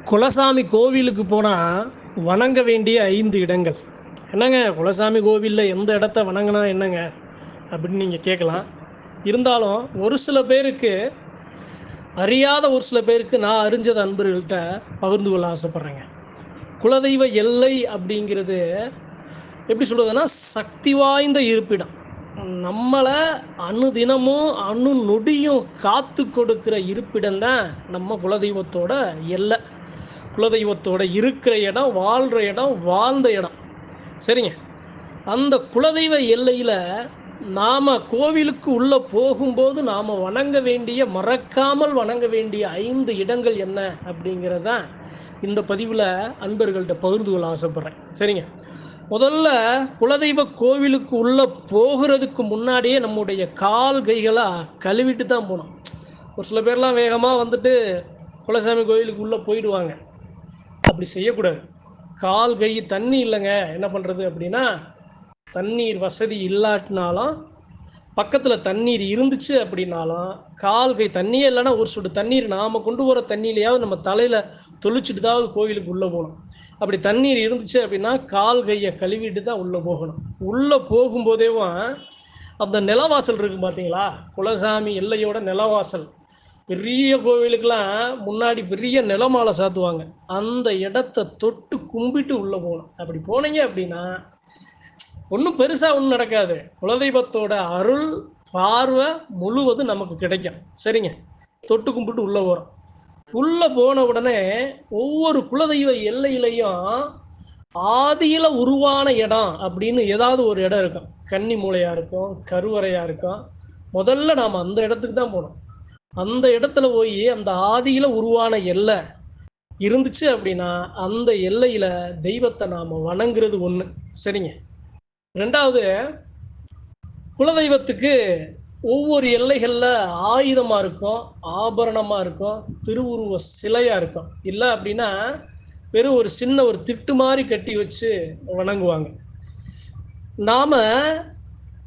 குலசாமி கோவிலுக்கு போனால் வணங்க வேண்டிய ஐந்து இடங்கள். என்னங்க குலசாமி கோவிலில் எந்த இடத்த வணங்கினா என்னங்க? அப்படின்னு நீங்கள் கேட்கலாம் இருந்தாலும் ஒரு சில பேருக்கு அறியாத ஒரு சில பேருக்கு நான் அறிஞ்சத அன்பர்கள்ட்ட பகிர்ந்து கொள்ள ஆசைப்பட்றேங்க. குலதெய்வ எல்லை அப்படிங்கிறது எப்படி சொல்கிறதுனா சக்தி வாய்ந்த இருப்பிடம். நம்மளை அணுதினமும் அணு நொடியும் காத்து கொடுக்குற இருப்பிடம் தான் நம்ம குலதெய்வத்தோட எல்லை. குலதெய்வத்தோட இருக்கிற இடம் வாழ்கிற இடம் வாழ்ந்த இடம். சரிங்க? அந்த குலதெய்வ எல்லையில் நாம் கோவிலுக்கு உள்ளே போகும்போது நாம் வணங்க வேண்டிய மறக்காமல் வணங்க வேண்டிய ஐந்து இடங்கள் என்ன அப்படிங்கிறது தான் இந்த பதிவில் அன்பர்கள்ட்ட பகிர்ந்து கொள்ள ஆசைப்பட்றேன். சரிங்க? முதல்ல குலதெய்வ கோவிலுக்கு உள்ளே போகிறதுக்கு முன்னாடியே நம்முடைய கால் கைகளாக கழுவிட்டு தான் போகணும். ஒரு சில பேர்லாம் வேகமாக வந்துட்டு குலசாமி கோவிலுக்கு உள்ளே போயிடுவாங்க. அப்படி செய்யக்கூடாது. கால் கை தண்ணி இல்லைங்க. என்ன பண்ணுறது அப்படின்னா தண்ணீர் வசதி இல்லாட்டினாலும் பக்கத்தில் தண்ணீர் இருந்துச்சு அப்படின்னாலும் கால் கை தண்ணியே இல்லைன்னா ஒரு சொட்டு தண்ணீர் நாம் கொண்டு போகிற தண்ணியிலையாவது நம்ம தலையில் தொளிச்சுட்டு தான் கோவிலுக்கு உள்ளே போகணும். அப்படி தண்ணீர் இருந்துச்சு அப்படின்னா கால் கையை கழுவிட்டு தான் உள்ளே போகணும். உள்ளே போகும்போதேவும் அந்த நிலவாசல் இருக்குது பார்த்தீங்களா குலசாமி எல்லையோட நிலவாசல். பெரிய கோவிலுக்கெல்லாம் முன்னாடி பெரிய நிலமாலை சாத்துவாங்க. அந்த இடத்த தொட்டு கும்பிட்டு உள்ளே போகணும் அப்படி போனீங்க அப்படின்னா ஒன்றும் பெருசாக ஒன்றும் நடக்காது. குலதெய்வத்தோட அருள் பார்வை முழுவதும் நமக்கு கிடைக்கும். சரிங்க? தொட்டு கும்பிட்டு உள்ளே போகிறோம் உள்ளே போன உடனே ஒவ்வொரு குலதெய்வ எல்லையிலையும் ஆதியில் உருவான இடம் அப்படின்னு ஏதாவது ஒரு இடம் இருக்கும். கன்னி மூலையாக இருக்கும் கருவறையாக இருக்கும். முதல்ல நாம் அந்த இடத்துக்கு தான் போகணும் அந்த இடத்துல போய் அந்த ஆதியில் உருவான எல்லை இருந்துச்சு அப்படின்னா அந்த எல்லையில் தெய்வத்தை நாம் வணங்குறது ஒன்று சரிங்க? ரெண்டாவது குலதெய்வத்துக்கு ஒவ்வொரு எல்லைகளில் ஆயுதமாக இருக்கும் ஆபரணமாக இருக்கும் திருவுருவ சிலையாக இருக்கும். இல்லை அப்படின்னா வெறும் ஒரு சின்ன ஒரு திட்டு மாதிரி கட்டி வச்சு வணங்குவாங்க. நாம்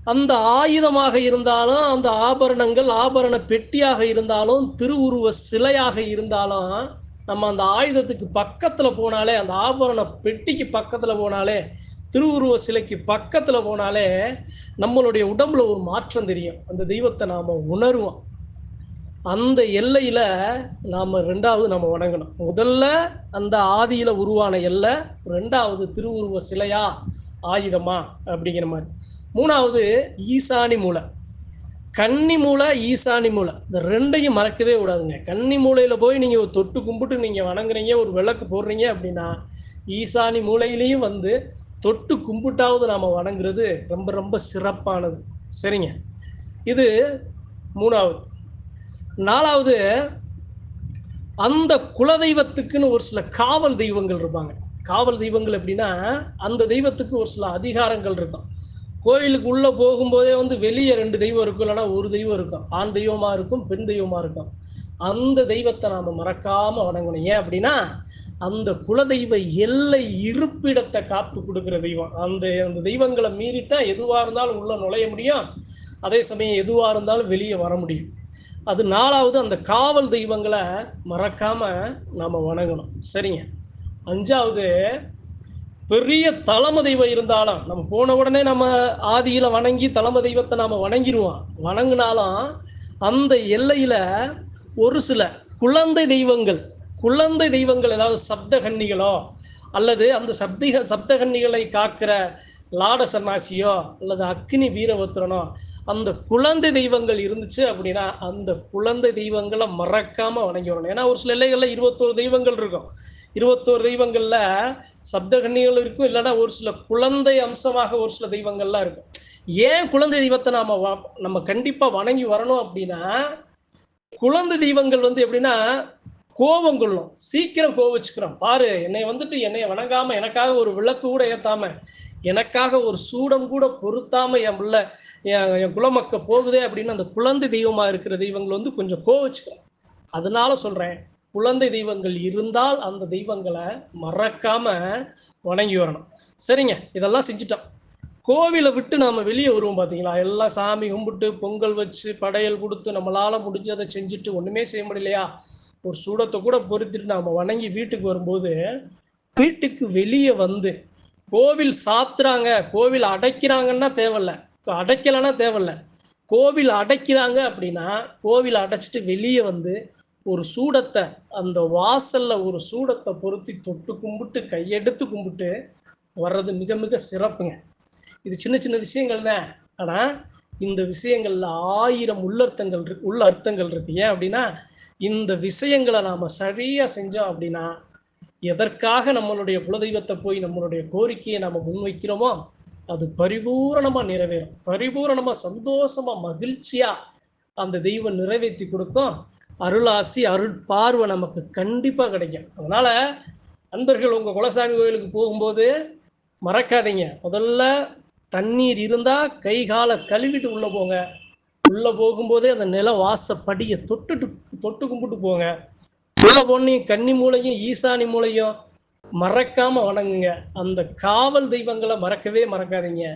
அந்த ஆயுதமாக இருந்தாலும் அந்த ஆபரணங்கள் ஆபரண பெட்டியாக இருந்தாலும் திருவுருவ சிலையாக இருந்தாலும் நம்ம அந்த ஆயுதத்துக்கு பக்கத்தில் போனாலே அந்த ஆபரண பெட்டிக்கு பக்கத்தில் போனாலே திருவுருவ சிலைக்கு பக்கத்தில் போனாலே நம்மளுடைய உடம்புல ஒரு மாற்றம் தெரியும். அந்த தெய்வத்தை நாம் உணருவோம். அந்த எல்லையில் நாம் ரெண்டாவது நம்ம வணங்கணும். முதல்ல அந்த ஆதியில் உருவான எல்லை ரெண்டாவது திருவுருவ சிலையா? ஆயுதமா அப்படிங்கிற மாதிரி. மூணாவது ஈசானி மூலை கன்னி மூலை ஈசானி மூலை இந்த ரெண்டையும் மறக்கவே கூடாதுங்க. கன்னி மூலையில் போய் நீங்கள் ஒரு தொட்டு கும்பிட்டு நீங்கள் வணங்குறீங்க ஒரு விளக்கு போடுறீங்க அப்படின்னா ஈசானி மூலையிலையும் வந்து தொட்டு கும்பிட்டாவது நாம் வணங்குறது ரொம்ப ரொம்ப சிறப்பானது. சரிங்க. இது மூணாவது. நாலாவது அந்த குலதெய்வத்துக்குன்னு ஒரு சில காவல் தெய்வங்கள் இருப்பாங்க. காவல் தெய்வங்கள் எப்படின்னா அந்த தெய்வத்துக்கு ஒரு சில அதிகாரங்கள் இருக்கும். கோயிலுக்கு உள்ளே போகும்போதே வந்து வெளியே ரெண்டு தெய்வம் இருக்கும் இல்லைன்னா ஒரு தெய்வம் இருக்கும். ஆண் தெய்வமாக இருக்கும் பெண் தெய்வமாக இருக்கும். அந்த தெய்வத்தை நாம் மறக்காமல் வணங்கணும். ஏன் அப்படின்னா அந்த குலதெய்வ எல்லை இருப்பிடத்தை காத்து கொடுக்குற தெய்வம். அந்த அந்த தெய்வங்களை மீறித்தான் எதுவாக இருந்தாலும் உள்ளே நுழைய முடியும். அதே சமயம் எதுவாக இருந்தாலும் வெளியே வர முடியும். அது நாலாவது அந்த காவல் தெய்வங்களை மறக்காமல் நாம் வணங்கணும். சரிங்க? அஞ்சாவது பெரிய தலைம தெய்வம் இருந்தாலும். நம்ம போன உடனே நம்ம ஆதியில் வணங்கி தலைம தெய்வத்தை நாம் வணங்கிடுவோம் வணங்கினாலும் அந்த எல்லையில் ஒரு சில குழந்தை தெய்வங்கள் குழந்தை தெய்வங்கள் ஏதாவது சப்த கன்னிகளோ அல்லது அந்த சப்திக சப்த கன்னிகளை காக்கிற லாட சன்னாசியோ அல்லது அக்னி வீரபத்திரனோ அந்த குழந்தை தெய்வங்கள் இருந்துச்சு அப்படின்னா அந்த குழந்தை தெய்வங்களை மறக்காமல் வணங்கி வரணும் ஏன்னா ஒரு சில எல்லைகளில் இருபத்தோரு தெய்வங்கள் இருக்கும். இருபத்தோரு தெய்வங்களில் சப்த கன்னிகள் இருக்கும் இல்லைன்னா ஒரு சில குழந்தை அம்சமாக ஒரு சில தெய்வங்கள்லாம் இருக்கும். ஏன் குழந்தை தெய்வத்தை நாம நம்ம கண்டிப்பாக வணங்கி வரணும் அப்படின்னா குழந்தை தெய்வங்கள் வந்து எப்படின்னா கோபம் கொள்ளும். சீக்கிரம் கோவிச்சுக்கிறோம் பாரு என்னை வந்துட்டு என்னை வணங்காம எனக்காக ஒரு விளக்கு கூட ஏத்தாம எனக்காக ஒரு சூடம் கூட பொருத்தாம என் பிள்ளை என் என் குலமக்க போகுதே அப்படின்னு அந்த குழந்தை தெய்வமா இருக்கிற தெய்வங்கள் வந்து கொஞ்சம் கோவிச்சுக்கிறோம் அதனால சொல்றேன் குழந்தை தெய்வங்கள் இருந்தால் அந்த தெய்வங்களை மறக்காம வணங்கி வரணும். சரிங்க இதெல்லாம் செஞ்சுட்டோம். கோவிலை விட்டு நாம் வெளியே வருவோம் பார்த்தீங்களா எல்லாம் சாமி கும்பிட்டு பொங்கல் வச்சு படையல் கொடுத்து நம்மளால் முடிஞ்சதை செஞ்சுட்டு ஒன்றுமே செய்ய முடியலையா? ஒரு சூடத்தை கூட பொறுத்துட்டு நாம் வணங்கி வீட்டுக்கு வரும்போது வீட்டுக்கு வெளியே வந்து கோவில் சாத்துறாங்க கோவில் அடைக்கிறாங்கன்னா தேவையில்ல. அடைக்கலைன்னா தேவையில்ல. கோவில் அடைக்கிறாங்க அப்படின்னா கோவில் அடைச்சிட்டு வெளியே வந்து ஒரு சூடத்தை அந்த வாசல்ல ஒரு சூடத்தை பொருத்தி தொட்டு கும்பிட்டு கையெடுத்து கும்பிட்டு வர்றது மிக மிக சிறப்புங்க. இது சின்ன சின்ன விஷயங்கள் தான். ஆனால் இந்த விஷயங்களில் ஆயிரம் உள்ளர்த்தங்கள் இருக்கு உள்ள அர்த்தங்கள் இருக்கு. ஏன் அப்படின்னா இந்த விஷயங்களை நாம் சரியாக செஞ்சோம் அப்படின்னா எதற்காக நம்மளுடைய குலதெய்வத்தை போய் நம்மளுடைய கோரிக்கையை நம்ம முன்வைக்கிறோமோ அது பரிபூரணமாக நிறைவேறும். பரிபூரணமாக சந்தோஷமாக மகிழ்ச்சியாக அந்த தெய்வம் நிறைவேற்றி கொடுக்கும். அருளாசி அருள் பார்வை நமக்கு கண்டிப்பாக கிடைக்கும். அதனால் நண்பர்கள் உங்கள் குலசாமி கோயிலுக்கு போகும்போது மறக்காதீங்க. முதல்ல தண்ணீர் இருந்தால் கை காலை கழுவிட்டு உள்ளே போங்க. உள்ளே போகும்போதே அந்த நில வாசப்படியை தொட்டுட்டு தொட்டு கும்பிட்டு போங்க. உள்ள போனையும் கன்னி மூலையும் ஈசானி மூலையும் மறக்காமல் வணங்குங்க. அந்த காவல் தெய்வங்களை மறக்கவே மறக்காதீங்க.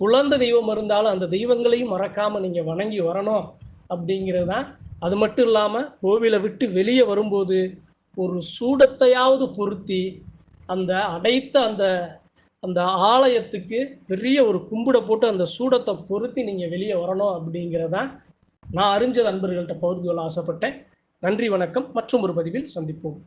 குழந்தை தெய்வம் இருந்தாலும் அந்த தெய்வங்களையும் மறக்காமல் நீங்கள் வணங்கி வரணும் அப்படிங்கிறது தான் அது மட்டும் இல்லாமல் கோவிலை விட்டு வெளியே வரும்போது ஒரு சூடத்தையாவது பொருத்தி அந்த அடைத்த அந்த அந்த ஆலயத்துக்கு பெரிய ஒரு கும்பிட போட்டு அந்த சூடத்தை பொருத்தி நீங்கள் வெளியே வரணும் அப்படிங்கிறதான் நான் அறிஞ்ச நண்பர்கள்ட்ட பகிர்ந்து கொள்ள ஆசைப்பட்டேன். நன்றி வணக்கம். மற்றும் ஒரு பதிவில் சந்திப்போம்.